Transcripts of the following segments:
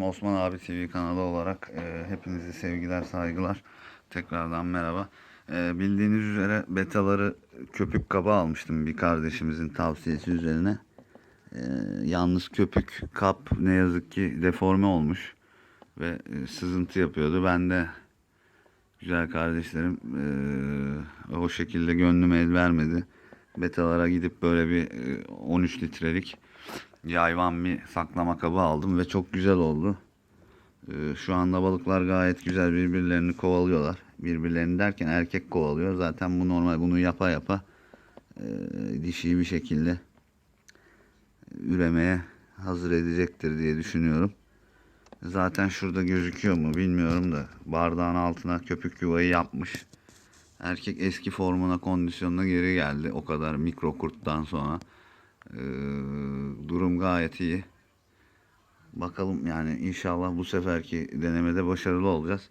Abi TV kanalı olarak e, hepinize sevgiler, saygılar. Tekrardan merhaba. E, bildiğiniz üzere betaları köpük kaba almıştım bir kardeşimizin tavsiyesi üzerine. E, yalnız köpük kap ne yazık ki deforme olmuş ve e, sızıntı yapıyordu. Ben de güzel kardeşlerim e, o şekilde gönlüm el vermedi. Betalara gidip böyle bir e, 13 litrelik yayvan bir saklama kabı aldım ve çok güzel oldu. Ee, Şu anda balıklar gayet güzel birbirlerini kovalıyorlar. Birbirlerini derken erkek kovalıyor. Zaten bu normal bunu yapa yapa e, dişiyi bir şekilde üremeye hazır edecektir diye düşünüyorum. Zaten şurada gözüküyor mu bilmiyorum da bardağın altına köpük yuvayı yapmış. Erkek eski formuna kondisyonuna geri geldi. O kadar mikro kurttan sonra. Ee, durum gayet iyi. Bakalım yani inşallah bu seferki denemede başarılı olacağız.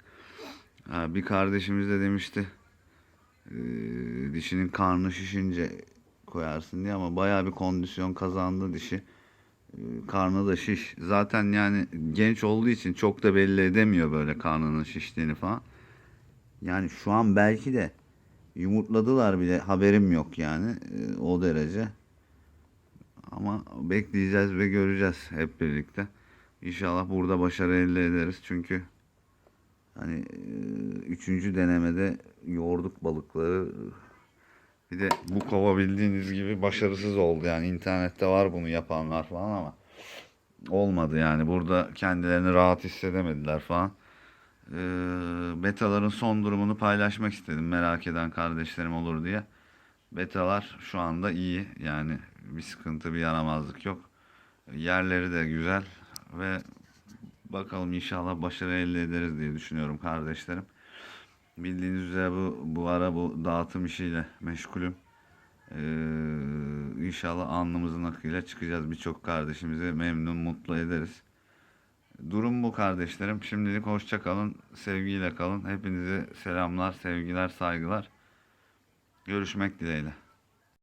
Bir kardeşimiz de demişti ee, dişinin karnı şişince koyarsın diye ama bayağı bir kondisyon kazandı dişi. Ee, karnı da şiş. Zaten yani genç olduğu için çok da belli edemiyor böyle karnının şiştiğini falan. Yani şu an belki de yumurtladılar bile haberim yok yani ee, o derece. Ama bekleyeceğiz ve göreceğiz hep birlikte. İnşallah burada başarı elde ederiz. Çünkü hani e, üçüncü denemede yoğurduk balıkları. Bir de bu kova bildiğiniz gibi başarısız oldu. Yani internette var bunu yapanlar falan ama olmadı yani. Burada kendilerini rahat hissedemediler falan. Ee, betaların son durumunu paylaşmak istedim. Merak eden kardeşlerim olur diye. Betalar şu anda iyi. Yani bir sıkıntı, bir yaramazlık yok. Yerleri de güzel ve bakalım inşallah başarı elde ederiz diye düşünüyorum kardeşlerim. Bildiğiniz üzere bu, bu ara bu dağıtım işiyle meşgulüm. Ee, inşallah alnımızın akıyla çıkacağız. Birçok kardeşimizi memnun, mutlu ederiz. Durum bu kardeşlerim. Şimdilik hoşça kalın, sevgiyle kalın. Hepinize selamlar, sevgiler, saygılar. Görüşmek dileğiyle.